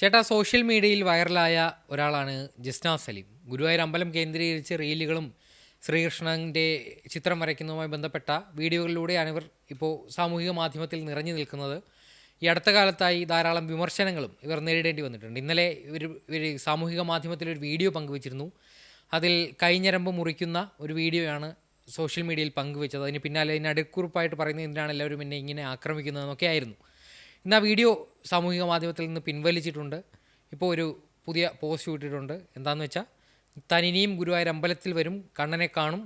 ചേട്ടാ സോഷ്യൽ മീഡിയയിൽ വൈറലായ ഒരാളാണ് ജിസ്ന സലീം. ഗുരുവായൂർ അമ്പലം കേന്ദ്രീകരിച്ച് റീലുകളും ശ്രീകൃഷ്ണന്റെ ചിത്രം വരയ്ക്കുന്നതുമായി ബന്ധപ്പെട്ട വീഡിയോകളിലൂടെയാണ് ഇവർ ഇപ്പോൾ സാമൂഹിക മാധ്യമത്തിൽ നിറഞ്ഞു നിൽക്കുന്നത്. ഈ അടുത്ത കാലത്തായി ധാരാളം വിമർശനങ്ങളും ഇവർ നേരിടേണ്ടി വന്നിട്ടുണ്ട്. ഇന്നലെ ഇവർ ഇവർ സാമൂഹിക മാധ്യമത്തിൽ ഒരു വീഡിയോ പങ്കുവച്ചിരുന്നു. അതിൽ കൈഞ്ഞരമ്പ് മുറിക്കുന്ന ഒരു വീഡിയോയാണ് സോഷ്യൽ മീഡിയയിൽ പങ്കുവച്ചത്. അതിന് പിന്നാലെ അതിന് അടുക്കുറിപ്പായിട്ട് പറയുന്നത് എന്തിനാണ് എല്ലാവരും എന്നെ ഇങ്ങനെ ആക്രമിക്കുന്നതെന്നൊക്കെ ആയിരുന്നു. ഇന്ന് ആ വീഡിയോ സാമൂഹിക മാധ്യമത്തിൽ നിന്ന് പിൻവലിച്ചിട്ടുണ്ട്. ഇപ്പോൾ ഒരു പുതിയ പോസ്റ്റ് ഇട്ടിട്ടുണ്ട്. എന്താണെന്ന് വെച്ചാൽ താൻ ഇനിയും ഗുരുവായൂർ അമ്പലത്തിൽ വരും കണ്ണനെ കാണും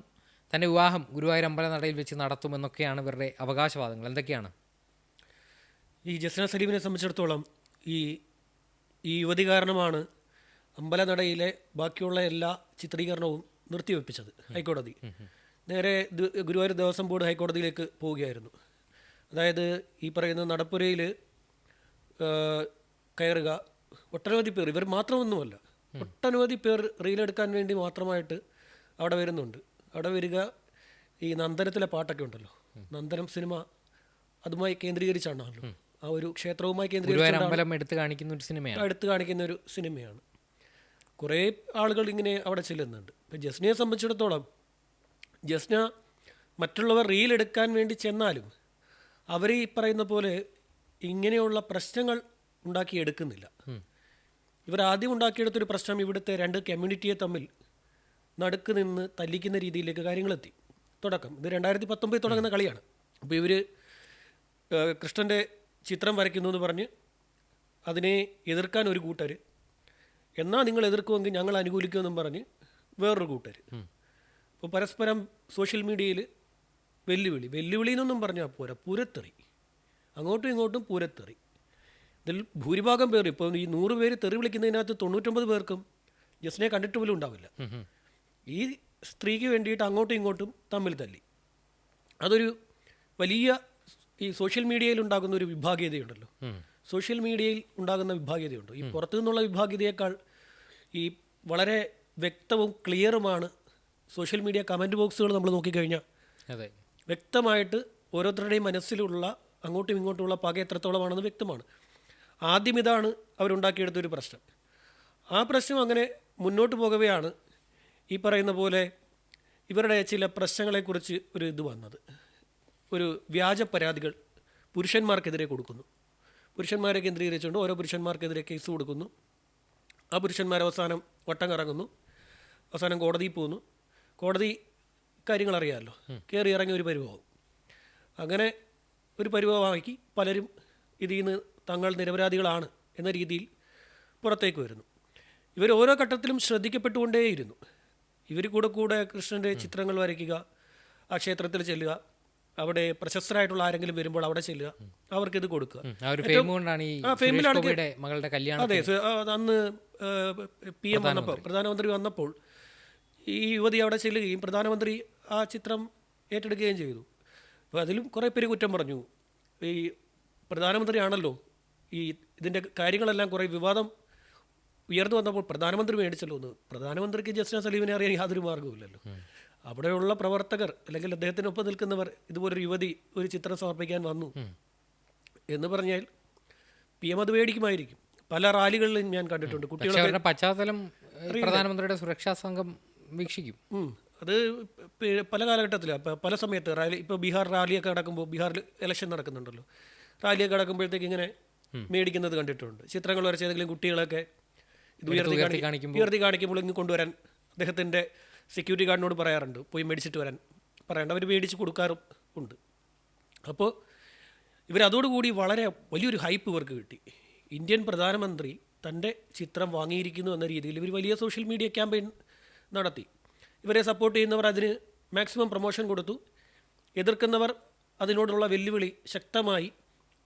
തന്റെ വിവാഹം ഗുരുവായൂർ അമ്പല നടയിൽ വെച്ച് നടത്തുമെന്നൊക്കെയാണ് ഇവരുടെ അവകാശവാദങ്ങൾ. എന്തൊക്കെയാണ്? ഈ ജസ്ന സലീമിനെ സംബന്ധിച്ചിടത്തോളം ഈ ഈ യുവതി കാരണമാണ് അമ്പല നടയിലെ ബാക്കിയുള്ള എല്ലാ ചിത്രീകരണവും നിർത്തിവെപ്പിച്ചത് ഹൈക്കോടതി. നേരെ ഗുരുവായൂർ ദേവസ്വം ബോർഡ് ഹൈക്കോടതിയിലേക്ക് പോവുകയായിരുന്നു. അതായത് ഈ പറയുന്ന നടപ്പുരയിൽ കയറുക. ഒട്ടനവധി പേർ ഇവർ മാത്രമൊന്നുമല്ല ഒട്ടനവധി പേർ റീലെടുക്കാൻ വേണ്ടി മാത്രമായിട്ട് അവിടെ വരുന്നുണ്ട്. അവിടെ വരിക ഈ നന്ദനത്തിലെ പാട്ടൊക്കെ ഉണ്ടല്ലോ. നന്ദനം സിനിമ അതുമായി കേന്ദ്രീകരിച്ചാണല്ലോ. ആ ഒരു ക്ഷേത്രവുമായി കേന്ദ്രീകരിച്ച കേന്ദ്രീകരിച്ചാണ് എടുത്ത് കാണിക്കുന്ന ഒരു സിനിമയാണ്. എടുത്തു കാണിക്കുന്ന ഒരു സിനിമയാണ്. കുറേ ആളുകൾ ഇങ്ങനെ അവിടെ ചെല്ലുന്നുണ്ട്. ഇപ്പം ജസ്നയെ സംബന്ധിച്ചിടത്തോളം ജസ്ന മറ്റുള്ളവർ റീൽ എടുക്കാൻ വേണ്ടി ചെന്നാലും അവർ ഈ പറയുന്ന പോലെ ഇങ്ങനെയുള്ള പ്രശ്നങ്ങൾ ഉണ്ടാക്കിയെടുക്കുന്നില്ല. ഇവർ ആദ്യം ഉണ്ടാക്കിയെടുത്തൊരു പ്രശ്നം ഇവിടുത്തെ രണ്ട് കമ്മ്യൂണിറ്റിയെ തമ്മിൽ നടുക്ക് നിന്ന് തല്ലിക്കുന്ന രീതിയിലേക്ക് കാര്യങ്ങളെത്തി. തുടക്കം. ഇത് രണ്ടായിരത്തി പത്തൊമ്പതിൽ തുടങ്ങുന്ന കളിയാണ്. അപ്പോൾ ഇവർ കൃഷ്ണന്റെ ചിത്രം വരയ്ക്കുന്നു എന്ന് പറഞ്ഞ് അതിനെ എതിർക്കാൻ ഒരു കൂട്ടർ എന്നാൽ നിങ്ങൾ എതിർക്കുമെങ്കിൽ ഞങ്ങൾ അനുകൂലിക്കുമെന്നും പറഞ്ഞ് വേറൊരു കൂട്ടർ അപ്പോൾ പരസ്പരം സോഷ്യൽ മീഡിയയിൽ വെല്ലുവിളി. വെല്ലുവിളി എന്നൊന്നും പറഞ്ഞാൽ പോരാ പൂരത്തെറി. അങ്ങോട്ടും ഇങ്ങോട്ടും പൂരത്തെറി. ഇതിൽ ഭൂരിഭാഗം പേർ ഇപ്പോൾ ഈ നൂറ് പേര് തെറി വിളിക്കുന്നതിനകത്ത് തൊണ്ണൂറ്റൊമ്പത് പേർക്കും ജസ്നെ കണ്ടിട്ട് പോലും ഉണ്ടാവില്ല. ഈ സ്ത്രീക്ക് വേണ്ടിയിട്ട് അങ്ങോട്ടും ഇങ്ങോട്ടും തമ്മിൽ തല്ലി. അതൊരു വലിയ ഈ സോഷ്യൽ മീഡിയയിൽ ഉണ്ടാകുന്ന ഒരു വിഭാഗീയതയുണ്ടല്ലോ. സോഷ്യൽ മീഡിയയിൽ ഉണ്ടാകുന്ന വിഭാഗീയതയുണ്ട്. ഈ പുറത്തു നിന്നുള്ള വിഭാഗീയതയേക്കാൾ ഈ വളരെ വ്യക്തവും ക്ലിയറുമാണ് സോഷ്യൽ മീഡിയ കമന്റ് ബോക്സുകൾ നമ്മൾ നോക്കിക്കഴിഞ്ഞാൽ വ്യക്തമായിട്ട് ഓരോരുത്തരുടെയും മനസ്സിലുള്ള അങ്ങോട്ടും ഇങ്ങോട്ടുമുള്ള പക എത്രത്തോളമാണെന്ന് വ്യക്തമാണ്. ആദ്യം ഇതാണ് അവരുണ്ടാക്കിയെടുത്ത ഒരു പ്രശ്നം. ആ പ്രശ്നം അങ്ങനെ മുന്നോട്ട് പോകവെയാണ് ഈ പറയുന്ന പോലെ ഇവരുടെ ചില പ്രശ്നങ്ങളെക്കുറിച്ച് ഒരു ഇത് വന്നത്. ഒരു വ്യാജ പരാതികൾ പുരുഷന്മാർക്കെതിരെ കൊടുക്കുന്നു. പുരുഷന്മാരെ കേന്ദ്രീകരിച്ചുകൊണ്ട് ഓരോ പുരുഷന്മാർക്കെതിരെ കേസ് കൊടുക്കുന്നു. ആ പുരുഷന്മാർ അവസാനം വട്ടം കറങ്ങുന്നു. അവസാനം കോടതിയിൽ പോകുന്നു കോടതി കാര്യങ്ങൾ അറിയാമല്ലോ കയറി ഇറങ്ങി ഒരു പരിഭവം. അങ്ങനെ ഒരു പരിഭവമാക്കി പലരും ഇതിൽ നിന്ന് തങ്ങൾ നിരപരാധികളാണ് എന്ന രീതിയിൽ പുറത്തേക്ക് വരുന്നു. ഇവർ ഓരോ ഘട്ടത്തിലും ശ്രദ്ധിക്കപ്പെട്ടുകൊണ്ടേയിരുന്നു. ഇവർ കൂടെ കൂടെ കൃഷ്ണന്റെ ചിത്രങ്ങൾ വരയ്ക്കുക ആ ക്ഷേത്രത്തിൽ ചെല്ലുക അവിടെ പ്രശസ്തരായിട്ടുള്ള ആരെങ്കിലും വരുമ്പോൾ അവിടെ ചെല്ലുക അവർക്ക് ഇത് കൊടുക്കുക ഫെയിമിലാണ് അതെ അന്ന് പി എം വന്നപ്പോൾ പ്രധാനമന്ത്രി വന്നപ്പോൾ ഈ യുവതി അവിടെ ചെല്ലുകയും പ്രധാനമന്ത്രി ആ ചിത്രം ഏറ്റെടുക്കുകയും ചെയ്തു. അപ്പോൾ അതിലും കുറേ പേര് കുറ്റം പറഞ്ഞു. ഈ പ്രധാനമന്ത്രിയാണല്ലോ ഈ ഇതിന്റെ കാര്യങ്ങളെല്ലാം കുറേ വിവാദം ഉയർന്നു വന്നപ്പോൾ പ്രധാനമന്ത്രി മേടിച്ചല്ലോ എന്ന്. പ്രധാനമന്ത്രിക്ക് ജസ്റ്റിന സലീമിനെ അറിയാൻ യാതൊരു മാർഗവുമില്ലല്ലോ അവിടെയുള്ള പ്രവർത്തകർ അല്ലെങ്കിൽ അദ്ദേഹത്തിനൊപ്പം നിൽക്കുന്നവർ ഇതുപോലൊരു യുവതി ഒരു ചിത്രം സമർപ്പിക്കാൻ വന്നു. എന്ന് പറഞ്ഞാൽ പി എം അത് മേടിക്കുമായിരിക്കും. പല റാലികളിലും ഞാൻ കണ്ടിട്ടുണ്ട്. കുട്ടികളുടെ പശ്ചാത്തലം പ്രധാനമന്ത്രിയുടെ സുരക്ഷാ സംഘം വീക്ഷിക്കും. അത് പല കാലഘട്ടത്തിൽ പല സമയത്ത് റാലി ഇപ്പോൾ ബീഹാർ റാലിയൊക്കെ നടക്കുമ്പോൾ ബീഹാറിൽ ഇലക്ഷൻ നടക്കുന്നുണ്ടല്ലോ. റാലിയൊക്കെ നടക്കുമ്പോഴത്തേക്ക് ഇങ്ങനെ മേടിക്കുന്നത് കണ്ടിട്ടുണ്ട്. ചിത്രങ്ങൾ വരച്ച ഏതെങ്കിലും കുട്ടികളൊക്കെ ഇത് ഉയർത്തി കാണിക്കുമ്പോൾ. ഉയർത്തി കാണിക്കുമ്പോൾ ഇങ്ങ് കൊണ്ടുവരാൻ അദ്ദേഹത്തിന്റെ സെക്യൂരിറ്റി ഗാർഡിനോട് പറയാറുണ്ട്. പോയി മേടിച്ചിട്ട് വരാൻ. പറയാറുണ്ട് അവർ മേടിച്ച് കൊടുക്കാറും ഉണ്ട്. അപ്പോൾ ഇവരതോടുകൂടി വളരെ വലിയൊരു ഹൈപ്പ് ഇവർക്ക് കിട്ടി. ഇന്ത്യൻ പ്രധാനമന്ത്രി തന്റെ ചിത്രം വാങ്ങിയിരിക്കുന്നു എന്ന രീതിയിൽ ഇവർ വലിയ സോഷ്യൽ മീഡിയ ക്യാമ്പയിൻ നടത്തി. ഇവരെ സപ്പോർട്ട് ചെയ്യുന്നവർ അതിന് മാക്സിമം പ്രൊമോഷൻ കൊടുത്തു. എതിർക്കുന്നവർ അതിനോടുള്ള വെല്ലുവിളി ശക്തമായി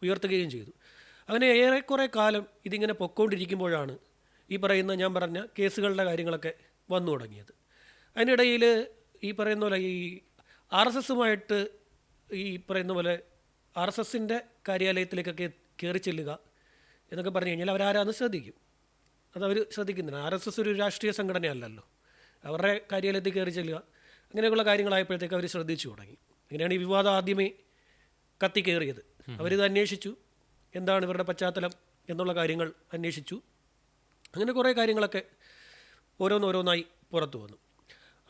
ഉയർത്തുകയും ചെയ്തു. അങ്ങനെ ഏറെക്കുറെ കാലം ഇതിങ്ങനെ പൊക്കോണ്ടിരിക്കുമ്പോഴാണ് ഈ പറയുന്ന ഞാൻ പറഞ്ഞ കേസുകളുടെ കാര്യങ്ങളൊക്കെ വന്നു തുടങ്ങിയത്. അതിനിടയിൽ ഈ പറയുന്ന പോലെ ഈ ആർ എസ് എസുമായിട്ട് ഈ പറയുന്ന പോലെ ആർ എസ് എസിന്റെ കാര്യാലയത്തിലേക്കൊക്കെ കയറി ചെല്ലുക എന്നൊക്കെ പറഞ്ഞു കഴിഞ്ഞാൽ അവരാരാന്ന് ശ്രദ്ധിക്കും. അതവർ ശ്രദ്ധിക്കുന്നില്ല. ആർ എസ് എസ് ഒരു രാഷ്ട്രീയ സംഘടനയല്ലല്ലോ. അവരുടെ കാര്യാലയത്തിൽ കയറി ചെല്ലുക. അങ്ങനെയൊക്കെയുള്ള കാര്യങ്ങളായപ്പോഴത്തേക്ക് അവർ ശ്രദ്ധിച്ചു തുടങ്ങി. അങ്ങനെയാണ് ഈ വിവാദം ആദ്യമേ കത്തി കയറിയത് അവരിത് അന്വേഷിച്ചു. എന്താണ് ഇവരുടെ പശ്ചാത്തലം എന്നുള്ള കാര്യങ്ങൾ അന്വേഷിച്ചു. അങ്ങനെ കുറേ കാര്യങ്ങളൊക്കെ ഓരോന്നോരോന്നായി പുറത്തു വന്നു.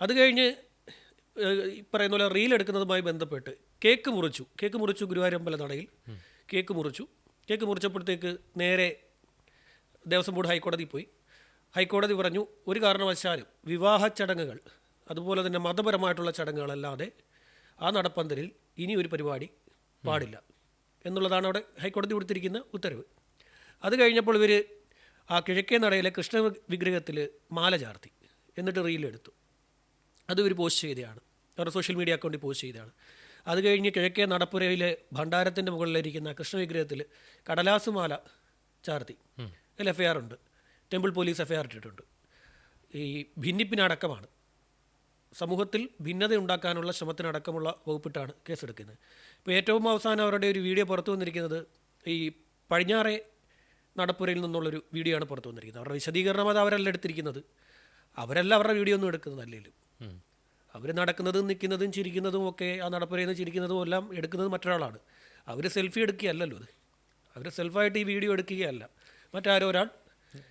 അത് കഴിഞ്ഞ് ഈ പറയുന്ന പോലെ റീൽ എടുക്കുന്നതുമായി ബന്ധപ്പെട്ട് കേക്ക് മുറിച്ചു. കേക്ക് മുറിച്ചു ഗുരുവായൂരമ്പല നടയിൽ. കേക്ക് മുറിച്ചു. കേക്ക് മുറിച്ചപ്പോഴത്തേക്ക് നേരെ ദേവസ്വം ബോർഡ് ഹൈക്കോടതി പോയി. ഹൈക്കോടതി പറഞ്ഞു ഒരു കാരണവശാലും വിവാഹ ചടങ്ങുകൾ അതുപോലെ തന്നെ മതപരമായിട്ടുള്ള ചടങ്ങുകളല്ലാതെ ആ നടപ്പന്തലിൽ ഇനി ഒരു പരിപാടി പാടില്ല. എന്നുള്ളതാണ് അവിടെ ഹൈക്കോടതി കൊടുത്തിരിക്കുന്ന ഉത്തരവ്. അത് കഴിഞ്ഞപ്പോൾ ഇവർ ആ കിഴക്കേ നടയിലെ കൃഷ്ണ വിഗ്രഹത്തിൽ മാല ചാർത്തി എന്നിട്ട് റീലെടുത്തു അത് ഇവർ പോസ്റ്റ് ചെയ്തതാണ് അവരുടെ സോഷ്യൽ മീഡിയ അക്കൗണ്ടിൽ പോസ്റ്റ് ചെയ്തതാണ്. അത് കഴിഞ്ഞ് കിഴക്കേ നടപ്പുരയിലെ ഭണ്ഡാരത്തിന്റെ മുകളിലിരിക്കുന്ന കൃഷ്ണ വിഗ്രഹത്തിൽ കടലാസ് മാല ചാർത്തി. അതിൽ എഫ് ഐ ആർ ഉണ്ട്. Temple police F I R ഇട്ടിട്ടുണ്ട്. ഈ ഭിന്നിപ്പിനടക്കമാണ്. സമൂഹത്തിൽ ഭിന്നത ഉണ്ടാക്കാനുള്ള ശ്രമത്തിനടക്കമുള്ള വകുപ്പിട്ടാണ് കേസെടുക്കുന്നത്. ഇപ്പോൾ ഏറ്റവും അവസാനം അവരുടെ ഒരു വീഡിയോ പുറത്തു വന്നിരിക്കുന്നത് ഈ പടിഞ്ഞാറെ നടപ്പുരയിൽ നിന്നുള്ളൊരു വീഡിയോ ആണ് പുറത്തു വന്നിരിക്കുന്നത്. അവരുടെ വിശദീകരണം അത് അവരല്ല എടുത്തിരിക്കുന്നത്. അവരല്ല അവരുടെ വീഡിയോ ഒന്നും എടുക്കുന്നതല്ലേലും അവർ നടക്കുന്നതും നിൽക്കുന്നതും ചിരിക്കുന്നതും ഒക്കെ ആ നടപ്പുരയിൽ നിന്ന് ചിരിക്കുന്നതും എല്ലാം എടുക്കുന്നത് മറ്റൊരാളാണ്. അവർ സെൽഫി എടുക്കുകയല്ലല്ലോ അത്. അവർ സെൽഫായിട്ട് ഈ വീഡിയോ എടുക്കുകയല്ല. മറ്റാരോ ഒരാൾ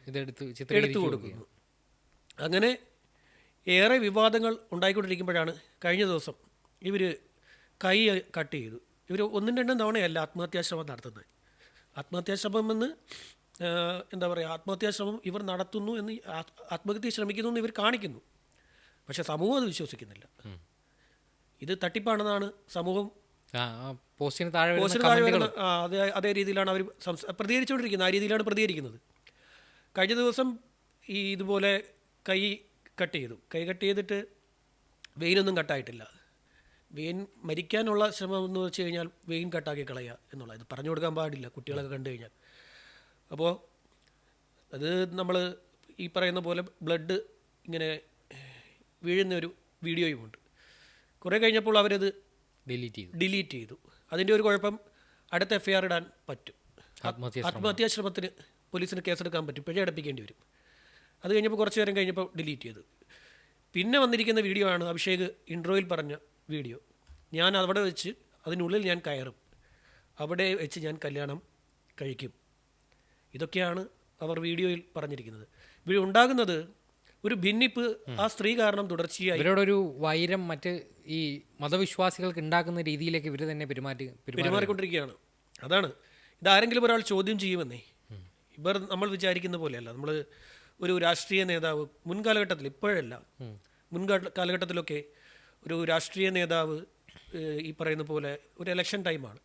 ഇതെടുത്ത് എടുത്തു കൊടുക്കുന്നു. അങ്ങനെ ഏറെ വിവാദങ്ങൾ ഉണ്ടായിക്കൊണ്ടിരിക്കുമ്പോഴാണ് കഴിഞ്ഞ ദിവസം ഇവർ കൈ കട്ട് ചെയ്തു. ഇവർ ഒന്നും രണ്ടും തവണയല്ല ആത്മഹത്യാശ്രമം നടത്തുന്നത്. ആത്മഹത്യാശ്രമം എന്ന് എന്താ പറയുക ആത്മഹത്യാശ്രമം ഇവർ നടത്തുന്നു എന്ന് ആത്- ആത്മഹത്യ ശ്രമിക്കുന്നു എന്ന് ഇവർ കാണിക്കുന്നു. പക്ഷെ സമൂഹം അത് വിശ്വസിക്കുന്നില്ല. ഇത് തട്ടിപ്പാണെന്നാണ് സമൂഹം പോസ്റ്റിന് താഴെ പോസ്റ്റിന് താഴെ അതേ അതേ രീതിയിലാണ് അവർ പ്രതികരിച്ചുകൊണ്ടിരിക്കുന്നത്. ആ രീതിയിലാണ് പ്രതികരിക്കുന്നത്. കഴിഞ്ഞ ദിവസം ഈ ഇതുപോലെ കൈ കട്ട് ചെയ്തു. കൈ കട്ട് ചെയ്തിട്ട് വെയിനൊന്നും കട്ടായിട്ടില്ല. വെയിൻ മരിക്കാനുള്ള ശ്രമം എന്ന് വെച്ച് കഴിഞ്ഞാൽ വെയിൻ കട്ടാക്കി കളയുക എന്നുള്ളത് ഇത് പറഞ്ഞു കൊടുക്കാൻ പാടില്ല കുട്ടികളൊക്കെ കണ്ടു കഴിഞ്ഞാൽ. അപ്പോൾ അത് നമ്മൾ ഈ പറയുന്ന പോലെ ബ്ലഡ് ഇങ്ങനെ വീഴുന്ന ഒരു വീഡിയോയുമുണ്ട്. കുറേ കഴിഞ്ഞപ്പോൾ അവരത് ഡിലീറ്റ് ചെയ്തു. ഡിലീറ്റ് ചെയ്തു. അതിന്റെ ഒരു കുഴപ്പം അടുത്ത എഫ് ഐ ആർ ഇടാൻ പറ്റും. ആത്മഹത്യ ആത്മഹത്യാ ശ്രമത്തിന് പോലീസിന് കേസെടുക്കാൻ പറ്റും. പിഴ അടപ്പിക്കേണ്ടി വരും. അത് കഴിഞ്ഞപ്പോൾ കുറച്ച് നേരം കഴിഞ്ഞപ്പോൾ ഡിലീറ്റ് ചെയ്തു. പിന്നെ വന്നിരിക്കുന്ന വീഡിയോ ആണ് അഭിഷേക് ഇൻട്രോയിൽ പറഞ്ഞ വീഡിയോ. ഞാൻ അവിടെ വെച്ച് അതിനുള്ളിൽ ഞാൻ കയറും. അവിടെ വെച്ച് ഞാൻ കല്യാണം കഴിക്കും. ഇതൊക്കെയാണ് അവർ വീഡിയോയിൽ പറഞ്ഞിരിക്കുന്നത്. ഇവിടെ ഉണ്ടാകുന്നത് ഒരു ഭിന്നിപ്പ് ആ സ്ത്രീ കാരണം തുടർച്ചയായി ഇവരോടൊരു വൈരം മറ്റ് ഈ മതവിശ്വാസികൾക്ക് ഉണ്ടാക്കുന്ന രീതിയിലേക്ക് ഇവർ തന്നെ പെരുമാറ്റി പെരുമാറി പെരുമാറിക്കൊണ്ടിരിക്കുകയാണ്. അതാണ്. ഇതാരെങ്കിലും ഒരാൾ ചോദ്യം ചെയ്യുമെന്നേ. ഇവർ നമ്മൾ വിചാരിക്കുന്ന പോലെയല്ല. നമ്മൾ ഒരു രാഷ്ട്രീയ നേതാവ് മുൻകാലഘട്ടത്തിൽ ഇപ്പോഴല്ല. മുൻകാല കാലഘട്ടത്തിലൊക്കെ ഒരു രാഷ്ട്രീയ നേതാവ് ഈ പറയുന്ന പോലെ ഒരു ഇലക്ഷൻ ടൈമാണ്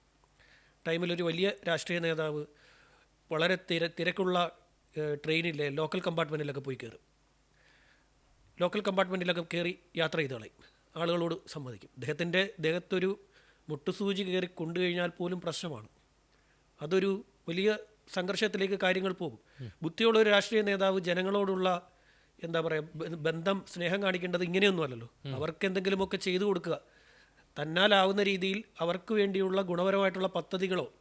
ടൈമിൽ ഒരു വലിയ രാഷ്ട്രീയ നേതാവ് വളരെ തിര തിരക്കുള്ള ട്രെയിനിലെ ലോക്കൽ കമ്പാർട്ട്മെന്റിലൊക്കെ പോയി കയറും. ലോക്കൽ കമ്പാർട്ട്മെന്റിലൊക്കെ കയറി യാത്ര ചെയ്ത് കളയും. ആളുകളോട് സമ്മതിക്കും. അദ്ദേഹത്തിന്റെ ദേഹത്തൊരു മുട്ടുസൂചി കയറി കൊണ്ടുകഴിഞ്ഞാൽ പോലും പ്രശ്നമാണ്. അതൊരു വലിയ സംഘർഷത്തിലേക്ക് കാര്യങ്ങൾ പോകും. ബുദ്ധിയുള്ള ഒരു രാഷ്ട്രീയ നേതാവ് ജനങ്ങളോടുള്ള എന്താ പറയുക ബന്ധം സ്നേഹം കാണിക്കേണ്ടത് ഇങ്ങനെയൊന്നും അല്ലല്ലോ. അവർക്ക് എന്തെങ്കിലുമൊക്കെ ചെയ്തു കൊടുക്കുക. തന്നാലാവുന്ന രീതിയിൽ അവർക്ക് വേണ്ടിയുള്ള ഗുണപരമായിട്ടുള്ള പദ്ധതികളോ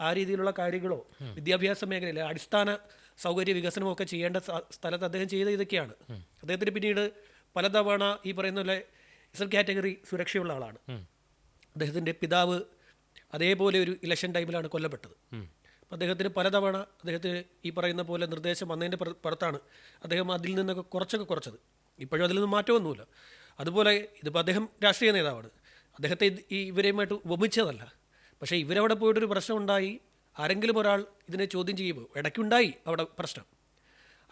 ആ രീതിയിലുള്ള കാര്യങ്ങളോ വിദ്യാഭ്യാസ മേഖലയിൽ അടിസ്ഥാന സൗകര്യ വികസനമോ ഒക്കെ ചെയ്യേണ്ട സ്ഥ- സ്ഥലത്ത് അദ്ദേഹം ചെയ്ത ഇതൊക്കെയാണ്. അദ്ദേഹത്തിന് പിന്നീട് പലതവണ ഈ പറയുന്ന പോലെ എസ് കാറ്റഗറി സുരക്ഷയുള്ള ആളാണ്. അദ്ദേഹത്തിന്റെ പിതാവ് അതേപോലെ ഒരു ഇലക്ഷൻ ടൈമിലാണ് കൊല്ലപ്പെട്ടത്. അദ്ദേഹത്തിന് പലതവണ അദ്ദേഹത്തിന് ഈ പറയുന്ന പോലെ നിർദ്ദേശം വന്നതിന്റെ പുറത്താണ് അദ്ദേഹം അതിൽ നിന്നൊക്കെ കുറച്ചൊക്കെ കുറച്ചത്. ഇപ്പോഴും അതിൽ നിന്ന് മാറ്റമൊന്നുമില്ല. അതുപോലെ ഇതിപ്പോൾ അദ്ദേഹം രാഷ്ട്രീയ നേതാവാണ്. അദ്ദേഹത്തെ ഈ ഇവരെയുമായിട്ട് ഉപമിച്ചതല്ല. പക്ഷേ ഇവരവിടെ പോയിട്ടൊരു പ്രശ്നം ഉണ്ടായി. ആരെങ്കിലും ഒരാൾ ഇതിനെ ചോദ്യം ചെയ്യുമ്പോൾ ഇടയ്ക്കുണ്ടായി അവിടെ പ്രശ്നം.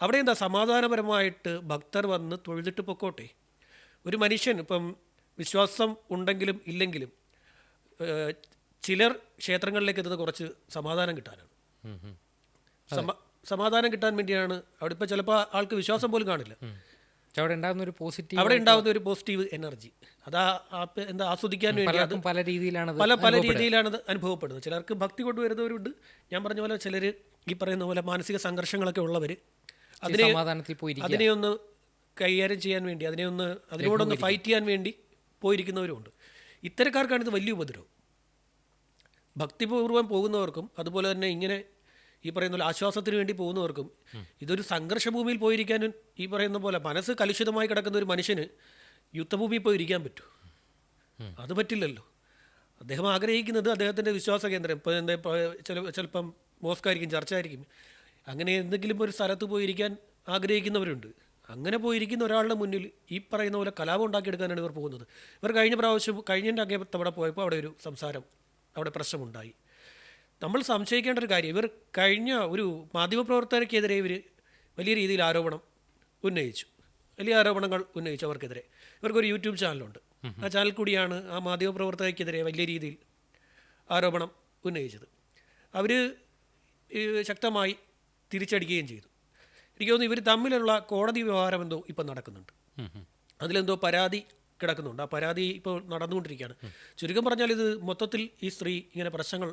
അവിടെ എന്താ സമാധാനപരമായിട്ട് ഭക്തർ വന്ന് തൊഴുതിട്ട് പൊക്കോട്ടെ? ഒരു മനുഷ്യൻ ഇപ്പം വിശ്വാസം ഉണ്ടെങ്കിലും ഇല്ലെങ്കിലും ചിലർ ക്ഷേത്രങ്ങളിലേക്ക് എത്തുന്നത് കുറച്ച് സമാധാനം കിട്ടാനാണ്. സമാധാനം കിട്ടാൻ വേണ്ടിയാണ് അവിടെ ഇപ്പോൾ ചിലപ്പോൾ ആൾക്ക് വിശ്വാസം പോലും കാണില്ല. അവിടെ ഉണ്ടാകുന്ന ഒരു പോസിറ്റീവ് അവിടെ ഉണ്ടാകുന്ന ഒരു പോസിറ്റീവ് എനർജി അതാ എന്താ ആസ്വദിക്കാൻ വേണ്ടി അത് പല രീതിയിലാണ് പല പല രീതിയിലാണ് അനുഭവപ്പെടുന്നത്. ചിലർക്ക് ഭക്തി കൊണ്ടുവരുന്നവരുണ്ട്. ഞാൻ പറഞ്ഞ പോലെ ചിലർ ഈ പറയുന്ന പോലെ മാനസിക സംഘർഷങ്ങളൊക്കെ ഉള്ളവർ അതിനെ സമാധാനത്തിൽ അതിനെ ഒന്ന് കൈകാര്യം ചെയ്യാൻ വേണ്ടി അതിനെ ഒന്ന് അതിനോടൊന്ന് ഫൈറ്റ് ചെയ്യാൻ വേണ്ടി പോയിരിക്കുന്നവരുമുണ്ട്. ഇത്തരക്കാർക്കാണ് ഇത് വലിയ ഉപദ്രവം. ഭക്തിപൂർവം പോകുന്നവർക്കും അതുപോലെ തന്നെ ഇങ്ങനെ ഈ പറയുന്ന ആശ്വാസത്തിന് വേണ്ടി പോകുന്നവർക്കും ഇതൊരു സംഘർഷഭൂമിയിൽ പോയിരിക്കാനും ഈ പറയുന്ന പോലെ മനസ്സ് കലുഷിതമായി കിടക്കുന്ന ഒരു മനുഷ്യന് യുദ്ധഭൂമിയിൽ പോയി ഇരിക്കാൻ പറ്റൂ. അത് പറ്റില്ലല്ലോ. അദ്ദേഹം ആഗ്രഹിക്കുന്നത് അദ്ദേഹത്തിന്റെ വിശ്വാസ കേന്ദ്രം ഇപ്പോൾ എന്താ ചില ചിലപ്പം മോസ്കായിരിക്കും ചർച്ച ആയിരിക്കും അങ്ങനെ എന്തെങ്കിലും ഒരു സ്ഥലത്ത് പോയിരിക്കാൻ ആഗ്രഹിക്കുന്നവരുണ്ട്. അങ്ങനെ പോയിരിക്കുന്ന ഒരാളുടെ മുന്നിൽ ഈ പറയുന്ന പോലെ കലാപം ഉണ്ടാക്കിയെടുക്കാനാണ് ഇവർ പോകുന്നത്. ഇവർ കഴിഞ്ഞ പ്രാവശ്യം കഴിഞ്ഞതിന്റെ അങ്ങേ തവണ പോയപ്പോൾ അവിടെ ഒരു സംസാരം അവിടെ പ്രശ്നമുണ്ടായി. നമ്മൾ സംശയിക്കേണ്ട ഒരു കാര്യം ഇവർ കഴിഞ്ഞ ഒരു മാധ്യമപ്രവർത്തകർക്കെതിരെ ഇവർ വലിയ രീതിയിൽ ആരോപണം ഉന്നയിച്ചു. വലിയ ആരോപണങ്ങൾ ഉന്നയിച്ചു അവർക്കെതിരെ. ഇവർക്കൊരു യൂട്യൂബ് ചാനലുണ്ട്. ആ ചാനൽ കൂടിയാണ് ആ മാധ്യമപ്രവർത്തകർക്കെതിരെ വലിയ രീതിയിൽ ആരോപണം ഉന്നയിച്ചത്. അവർ ശക്തമായി തിരിച്ചടിക്കുകയും ചെയ്തു. എനിക്ക് തോന്നുന്നു ഇവർ തമ്മിലുള്ള കോടതി വ്യവഹാരം എന്തോ ഇപ്പം നടക്കുന്നുണ്ട്. അതിലെന്തോ പരാതി കിടക്കുന്നുണ്ട്. ആ പരാതി ഇപ്പോൾ നടന്നുകൊണ്ടിരിക്കുകയാണ്. ചുരുക്കം പറഞ്ഞാൽ ഇത് മൊത്തത്തിൽ ഈ സ്ത്രീ ഇങ്ങനെ പ്രശ്നങ്ങൾ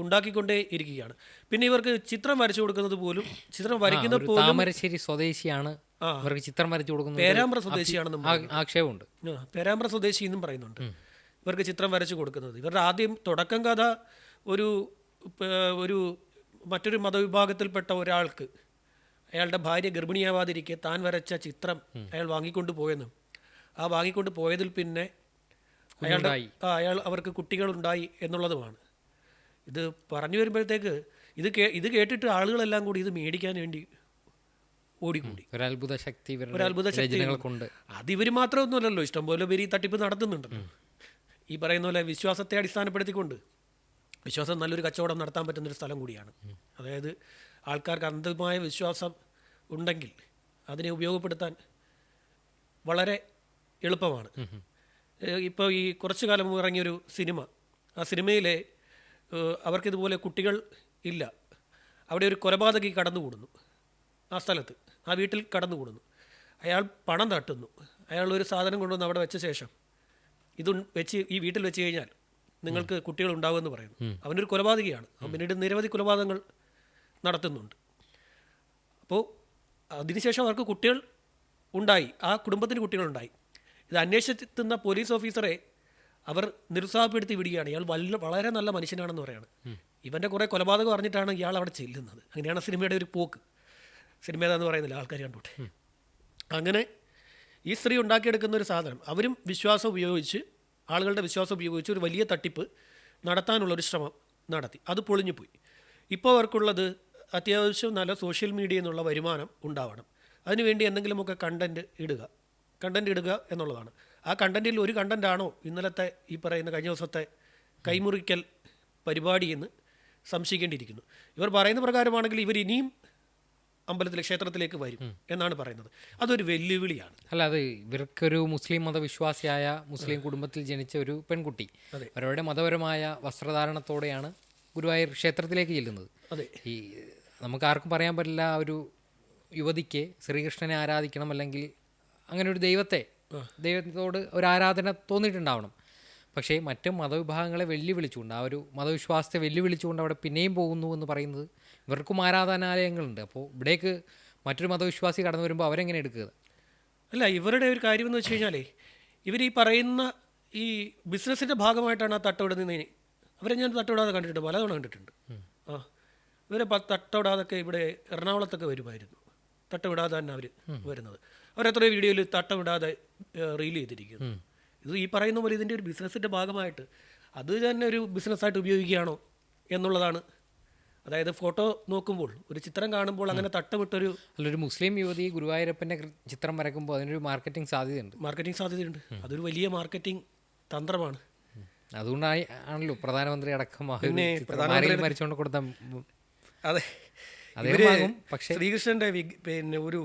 ഉണ്ടാക്കിക്കൊണ്ടേ ഇരിക്കുകയാണ്. പിന്നെ ഇവർക്ക് ചിത്രം വരച്ചു കൊടുക്കുന്നത് പോലും ചിത്രം വരയ്ക്കുന്ന താമരശ്ശേരി സ്വദേശിയാണ് ഇവർക്ക് ചിത്രം വരച്ചു കൊടുക്കുന്നത്. പേരാമ്പ്ര സ്വദേശിയാണെന്നും ആക്ഷേപമുണ്ട്. പേരാമ്പ്ര സ്വദേശി എന്നും പറയുന്നുണ്ട്. ഇവർക്ക് ചിത്രം വരച്ചു കൊടുക്കുന്നത്. ഇവരുടെ ആദ്യം തുടക്കം കഥ ഒരു ഒരു മറ്റൊരു മതവിഭാഗത്തിൽപ്പെട്ട ഒരാൾക്ക് അയാളുടെ ഭാര്യ ഗർഭിണിയാവാതിരിക്കെ താൻ വരച്ച ചിത്രം അയാൾ വാങ്ങിക്കൊണ്ടു പോയെന്നും ആ വാങ്ങിക്കൊണ്ട് പോയതിൽ പിന്നെ അയാളുടെ ആ അയാൾ അവർക്ക് കുട്ടികളുണ്ടായി എന്നുള്ളതുമാണ്. ഇത് പറഞ്ഞു വരുമ്പോഴത്തേക്ക് ഇത് കേ ഇത് കേട്ടിട്ട് ആളുകളെല്ലാം കൂടി ഇത് മേടിക്കാൻ വേണ്ടി ഓടിക്കൂടി. ഒരത്ഭുത ശക്തി ഒരത്ഭുത ശക്തികൾക്കുണ്ട് ശക്തി അത് ഇവർ മാത്രമൊന്നുമല്ലല്ലോ ഇഷ്ടംപോലെ പേര് ഈ തട്ടിപ്പ് നടത്തുന്നുണ്ടല്ലോ. ഈ പറയുന്ന പോലെ വിശ്വാസത്തെ അടിസ്ഥാനപ്പെടുത്തിക്കൊണ്ട് വിശ്വാസം നല്ലൊരു കച്ചവടം നടത്താൻ പറ്റുന്നൊരു സ്ഥലം കൂടിയാണ്. അതായത് ആൾക്കാർക്ക് അന്ധമായ വിശ്വാസം ഉണ്ടെങ്കിൽ അതിനെ ഉപയോഗപ്പെടുത്താൻ വളരെ എളുപ്പമാണ്. ഇപ്പോൾ ഈ കുറച്ചു കാലം മുമ്പ് ഇറങ്ങിയൊരു സിനിമ ആ സിനിമയിലെ അവർക്കിതുപോലെ കുട്ടികൾ ഇല്ല. അവിടെ ഒരു കൊലപാതകി കടന്നുകൂടുന്നു. ആ സ്ഥലത്ത് ആ വീട്ടിൽ കടന്നുകൂടുന്നു. അയാൾ പണം തട്ടുന്നു. അയാൾ ഒരു സാധനം കൊണ്ടുവന്ന് അവിടെ വെച്ച ശേഷം ഇത് വെച്ച് ഈ വീട്ടിൽ വെച്ച് കഴിഞ്ഞാൽ നിങ്ങൾക്ക് കുട്ടികൾ ഉണ്ടാവുമെന്ന് പറയുന്നു. അവനൊരു കൊലപാതകിയാണ്. അവൻ പിന്നീട് നിരവധി കൊലപാതകങ്ങൾ നടത്തുന്നുണ്ട്. അപ്പോൾ അതിനുശേഷം അവർക്ക് കുട്ടികൾ ഉണ്ടായി. ആ കുടുംബത്തിന് കുട്ടികളുണ്ടായി ഇത് അന്വേഷിച്ചെത്തുന്ന പോലീസ് ഓഫീസറെ അവർ നിരുത്സാഹപ്പെടുത്തി വിടുകയാണ്. ഇയാൾ വല്ല വളരെ നല്ല മനുഷ്യനാണെന്ന് പറയാണ്. ഇവന്റെ കുറേ കൊലപാതകം അറിഞ്ഞിട്ടാണ് ഇയാൾ അവിടെ ചെല്ലുന്നത്. അങ്ങനെയാണ് സിനിമയുടെ ഒരു പോക്ക്. സിനിമ ഏതാന്ന് പറയുന്നില്ല ആൾക്കാർ കണ്ടോട്ടെ. അങ്ങനെ ഈ സ്ത്രീ ഉണ്ടാക്കിയെടുക്കുന്ന ഒരു സാധനം അവരും വിശ്വാസം ഉപയോഗിച്ച് ആളുകളുടെ വിശ്വാസം ഉപയോഗിച്ച് ഒരു വലിയ തട്ടിപ്പ് നടത്താനുള്ള ഒരു ശ്രമം നടത്തി. അത് പൊളിഞ്ഞു പോയി ഇപ്പോൾ അവർക്കുള്ളത് അത്യാവശ്യം നല്ല സോഷ്യൽ മീഡിയ എന്നുള്ള വരുമാനം ഉണ്ടാവണം. അതിനുവേണ്ടി എന്തെങ്കിലുമൊക്കെ കണ്ടന്റ് ഇടുക. കണ്ടന്റ് ഇടുക എന്നുള്ളതാണ്. ആ കണ്ടന്റിൽ ഒരു കണ്ടന്റാണോ ഇന്നലത്തെ ഈ പറയുന്ന കഴിഞ്ഞ ദിവസത്തെ കൈമുറിക്കൽ പരിപാടി എന്ന് സംശയിക്കേണ്ടിയിരിക്കുന്നു. ഇവർ പറയുന്ന പ്രകാരമാണെങ്കിൽ ഇവർ ഇനിയും അമ്പലത്തിലെ ക്ഷേത്രത്തിലേക്ക് വരും എന്നാണ് പറയുന്നത്. അതൊരു വെല്ലുവിളിയാണ്. അല്ല അത് ഇവർക്കൊരു മുസ്ലിം മതവിശ്വാസിയായ മുസ്ലിം കുടുംബത്തിൽ ജനിച്ച ഒരു പെൺകുട്ടി. അവരുടെ മതപരമായ വസ്ത്രധാരണത്തോടെയാണ് ഗുരുവായൂർ ക്ഷേത്രത്തിലേക്ക് ചെല്ലുന്നത്. അതെ. ഈ നമുക്ക് ആർക്കും പറയാൻ പറ്റില്ല ഒരു യുവതിക്ക് ശ്രീകൃഷ്ണനെ ആരാധിക്കണം അല്ലെങ്കിൽ അങ്ങനെ ഒരു ദൈവത്തെ ദൈവത്തോട് ഒരു ആരാധന തോന്നിയിട്ടുണ്ടാവണം. പക്ഷേ മറ്റ് മതവിഭാഗങ്ങളെ വെല്ലുവിളിച്ചുകൊണ്ട് ആ ഒരു മതവിശ്വാസത്തെ വെല്ലുവിളിച്ചുകൊണ്ട് അവിടെ പിന്നെയും പോകുന്നു എന്ന് പറയുന്നത് ഇവർക്കും ആരാധനാലയങ്ങളുണ്ട്. അപ്പോൾ ഇവിടേക്ക് മറ്റൊരു മതവിശ്വാസി കടന്നു വരുമ്പോൾ അവരെങ്ങനെ എടുക്കുക? അല്ല ഇവരുടെ ഒരു കാര്യം എന്ന് വെച്ച് കഴിഞ്ഞാലേ ഇവർ ഈ പറയുന്ന ഈ ബിസിനസ്സിന്റെ ഭാഗമായിട്ടാണ് ആ തട്ടവിടുന്നതിന് അവരെ ഞാൻ തട്ടവിടാതെ കണ്ടിട്ടുണ്ട് പലതവണ കണ്ടിട്ടുണ്ട്. ആ. ഇവരെ തട്ടവിടാതൊക്കെ ഇവിടെ എറണാകുളത്തൊക്കെ വരുമായിരുന്നു. തട്ടവിടാതെ തന്നെ അവർ വരുന്നത്. അവരെത്രയോ വീഡിയോയിൽ തട്ടമിടാതെ റീൽ ചെയ്തിരിക്കുന്നു. ഇത് ഈ പറയുന്ന പോലെ ഇതിന്റെ ഒരു ബിസിനസ്സിന്റെ ഭാഗമായിട്ട് അത് തന്നെ ഒരു ബിസിനസ്സായിട്ട് ഉപയോഗിക്കുകയാണോ എന്നുള്ളതാണ്. അതായത് ഫോട്ടോ നോക്കുമ്പോൾ ഒരു ചിത്രം കാണുമ്പോൾ അങ്ങനെ തട്ടമിട്ടൊരു അല്ലൊരു മുസ്ലിം യുവതി ഗുരുവായൂരപ്പന്റെ ചിത്രം വരയ്ക്കുമ്പോൾ അതിനൊരു മാർക്കറ്റിംഗ് സാധ്യതയുണ്ട്. മാർക്കറ്റിംഗ് സാധ്യതയുണ്ട്. അതൊരു വലിയ മാർക്കറ്റിംഗ് തന്ത്രമാണ്. അതുകൊണ്ടായി ആണല്ലോ പ്രധാനമന്ത്രി അടക്കം മരിച്ചുകൊണ്ട് കൊടുത്ത അതെ. ശ്രീകൃഷ്ണന്റെ പിന്നെ ഒരു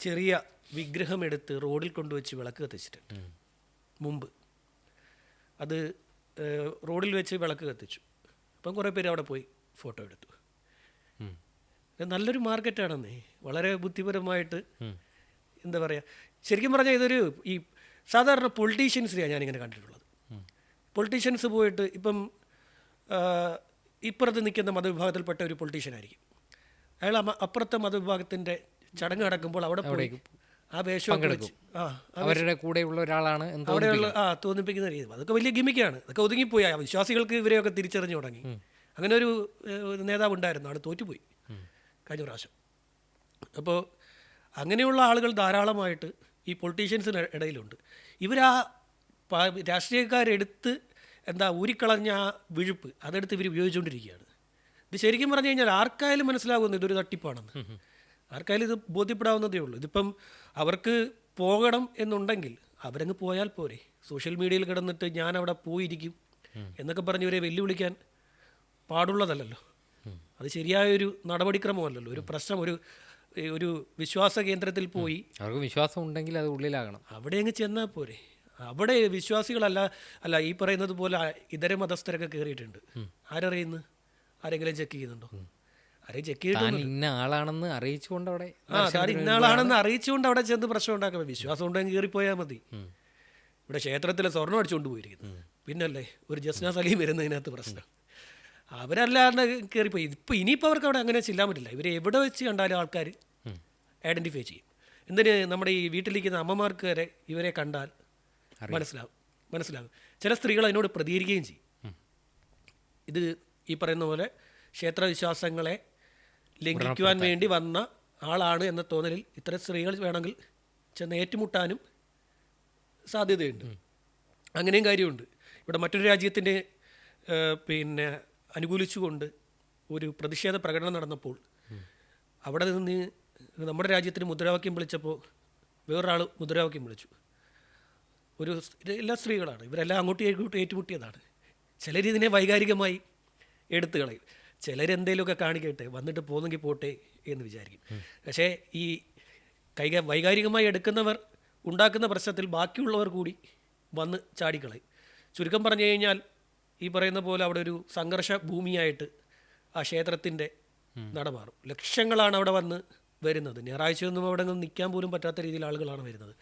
ചെറിയ വിഗ്രഹം എടുത്ത് റോഡിൽ കൊണ്ടുവച്ച് വിളക്ക് കത്തിച്ചിട്ടുണ്ട് മുമ്പ്. അത് റോഡിൽ വെച്ച് വിളക്ക് കത്തിച്ചു. അപ്പം കുറേ പേര് അവിടെ പോയി ഫോട്ടോ എടുത്തു. നല്ലൊരു മാർക്കറ്റാണെന്നേ. വളരെ ബുദ്ധിപരമായിട്ട് എന്താ പറയുക ശരിക്കും പറഞ്ഞാൽ ഇതൊരു ഈ സാധാരണ പൊളിറ്റീഷ്യൻസിനെയാണ് ഞാനിങ്ങനെ കണ്ടിട്ടുള്ളത്. പൊളിറ്റീഷ്യൻസ് പോയിട്ട് ഇപ്പം ഇപ്പുറത്ത് നിൽക്കുന്ന മതവിഭാഗത്തിൽപ്പെട്ട ഒരു പൊളിറ്റീഷ്യനായിരിക്കും. അയാൾ അപ്പുറത്തെ മതവിഭാഗത്തിന്റെ ചടങ്ങ് നടക്കുമ്പോൾ അവിടെ പോയി ആ വേഷം ആ അവരുടെ കൂടെയുള്ള ഒരാളാണ് അവിടെയുള്ള ആ തോന്നിപ്പിക്കുന്ന രീതി. അതൊക്കെ വലിയ ഗിമിക്കാണ്. അതൊക്കെ ഒതുങ്ങിപ്പോയി. ആ വിശ്വാസികൾക്ക് ഇവരെയൊക്കെ തിരിച്ചറിഞ്ഞു തുടങ്ങി. അങ്ങനെ ഒരു നേതാവ് ഉണ്ടായിരുന്നു. ആൾ തോറ്റുപോയി. കഴിഞ്ഞ പ്രാവശ്യം. അപ്പോൾ അങ്ങനെയുള്ള ആളുകൾ ധാരാളമായിട്ട് ഈ പൊളിറ്റീഷ്യൻസിന് ഇടയിലുണ്ട്. ഇവരാ രാഷ്ട്രീയക്കാരെടുത്ത് എന്താ ഊരിക്കളഞ്ഞ ആ വിഴുപ്പ് അതെടുത്ത് ഇവർ ഉപയോഗിച്ചുകൊണ്ടിരിക്കുകയാണ്. ഇത് ശരിക്കും പറഞ്ഞു കഴിഞ്ഞാൽ ആർക്കായാലും മനസ്സിലാകുന്നു ഇതൊരു തട്ടിപ്പാണെന്ന്. ആർക്കായാലും ഇത് ബോധ്യപ്പെടാവുന്നതേ ഉള്ളൂ. ഇതിപ്പം അവർക്ക് പോകണം എന്നുണ്ടെങ്കിൽ അവരങ്ങ് പോയാൽ പോരെ. സോഷ്യൽ മീഡിയയിൽ കിടന്നിട്ട് ഞാൻ അവിടെ പോയിരിക്കും എന്നൊക്കെ പറഞ്ഞ് ഇവരെ വെല്ലുവിളിക്കാൻ പാടുള്ളതല്ലല്ലോ. അത് ശരിയായ ഒരു നടപടിക്രമമല്ലല്ലോ. ഒരു പ്രശ്നം ഒരു ഒരു വിശ്വാസ കേന്ദ്രത്തിൽ പോയി അവർക്ക് വിശ്വാസം ഉണ്ടെങ്കിൽ അത് ഉള്ളിലാകണം. അവിടെ അങ്ങ് ചെന്നാൽ പോരെ. അവിടെ വിശ്വാസികളല്ല അല്ല ഈ പറയുന്നത് പോലെ ഇതര മതസ്ഥരൊക്കെ കയറിയിട്ടുണ്ട്. ആരറിയുന്നു? ആരെങ്കിലും ചെക്ക് ചെയ്യുന്നുണ്ടോ? ഇന്ന ആളാണെന്ന് അറിയിച്ചുകൊണ്ട് അവിടെ ഇന്ന ആളാണെന്ന് അറിയിച്ചുകൊണ്ട് അവിടെ ചെന്ന് പ്രശ്നം ഉണ്ടാക്കാം വിശ്വാസം ഉണ്ടെങ്കിൽ കയറിപ്പോയാൽ മതി. ഇവിടെ ക്ഷേത്രത്തിലെ സ്വർണം അടിച്ചുകൊണ്ട് പോയിരിക്കുന്നു. പിന്നല്ലേ ഒരു ജസ്ന സലീം വരുന്നതിനകത്ത് പ്രശ്നം. അവരല്ലാണ്ട് കയറിപ്പോയി ഇപ്പം ഇനിയിപ്പോൾ അവർക്ക് അവിടെ അങ്ങനെ ചെല്ലാൻ പറ്റില്ല. ഇവരെ എവിടെ വെച്ച് കണ്ടാലും ആൾക്കാർ ഐഡന്റിഫൈ ചെയ്യും. എന്തിന് നമ്മുടെ ഈ വീട്ടിലിരിക്കുന്ന അമ്മമാർക്ക് വരെ ഇവരെ കണ്ടാൽ മനസ്സിലാവും. മനസ്സിലാവും. ചില സ്ത്രീകൾ അതിനോട് പ്രതികരിക്കുകയും ചെയ്യും. ഇത് ഈ പറയുന്ന പോലെ ക്ഷേത്രവിശ്വാസങ്ങളെ ലംഘിക്കുവാൻ വേണ്ടി വന്ന ആളാണ് എന്ന തോന്നലിൽ ഇത്ര സ്ത്രീകൾ വേണമെങ്കിൽ ചെന്ന് ഏറ്റുമുട്ടാനും സാധ്യതയുണ്ട്. അങ്ങനെയും കാര്യമുണ്ട്. ഇവിടെ മറ്റൊരു രാജ്യത്തിന്റെ പിന്നെ അനുകൂലിച്ചുകൊണ്ട് ഒരു പ്രതിഷേധ പ്രകടനം നടന്നപ്പോൾ അവിടെ നിന്ന് നമ്മുടെ രാജ്യത്തിന് മുദ്രാവാക്യം വിളിച്ചപ്പോൾ വേറൊരാൾ മുദ്രാവാക്യം വിളിച്ചു. ഒരു എല്ലാ സ്ത്രീകളാണ്. ഇവരെല്ലാം അങ്ങോട്ടും ഇങ്ങോട്ടും ഏറ്റുമുട്ടിയതാണ്. ചിലരിതിനെ വൈകാരികമായി എടുത്തു കളയും. ചിലരെന്തേലുമൊക്കെ കാണിക്കട്ടെ വന്നിട്ട് പോന്നെങ്കിൽ പോട്ടെ എന്ന് വിചാരിക്കും. പക്ഷേ ഈ കൈക വൈകാരികമായി എടുക്കുന്നവർ ഉണ്ടാക്കുന്ന പ്രശ്നത്തിൽ ബാക്കിയുള്ളവർ കൂടി വന്ന് ചാടിക്കളയും. ചുരുക്കം പറഞ്ഞു കഴിഞ്ഞാൽ ഈ പറയുന്ന പോലെ അവിടെ ഒരു സംഘർഷ ഭൂമിയായിട്ട് ആ ക്ഷേത്രത്തിന്റെ നടമാറും. ലക്ഷങ്ങളാണ് അവിടെ വന്ന് വരുന്നത്. ഞായറാഴ്ചയൊന്നും അവിടെ നിന്ന് നിൽക്കാൻ പോലും പറ്റാത്ത രീതിയിൽ ആളുകളാണ് വരുന്നത്.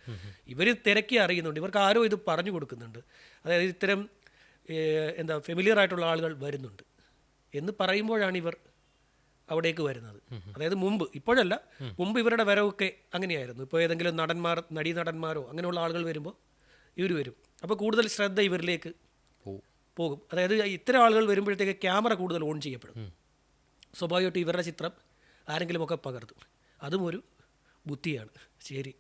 ഇവർ തിരക്കി അറിയുന്നുണ്ട്. ഇവർക്ക് ആരോ ഇത് പറഞ്ഞു കൊടുക്കുന്നുണ്ട്. അതായത് ഇത്തരം എന്താ ഫെമിലിയർ ആയിട്ടുള്ള ആളുകൾ വരുന്നുണ്ട്. എന്ന് പറയുമ്പോഴാണ് ഇവർ അവിടേക്ക് വരുന്നത്. അതായത് മുമ്പ് ഇപ്പോഴല്ല മുമ്പ് ഇവരുടെ വരവൊക്കെ അങ്ങനെയായിരുന്നു. ഇപ്പോൾ ഏതെങ്കിലും നടന്മാർ നടീ നടന്മാരോ അങ്ങനെയുള്ള ആളുകൾ വരുമ്പോൾ ഇവർ വരും. അപ്പോൾ കൂടുതൽ ശ്രദ്ധ ഇവരിലേക്ക് പോകും. അതായത് ഇത്തരം ആളുകൾ വരുമ്പോഴത്തേക്ക് ക്യാമറ കൂടുതൽ ഓൺ ചെയ്യപ്പെടും. സ്വാഭാവികമായിട്ടും ഇവരുടെ ചിത്രം ആരെങ്കിലുമൊക്കെ പകർത്തും. അതും ഒരു ബുദ്ധിയാണ്. ശരി.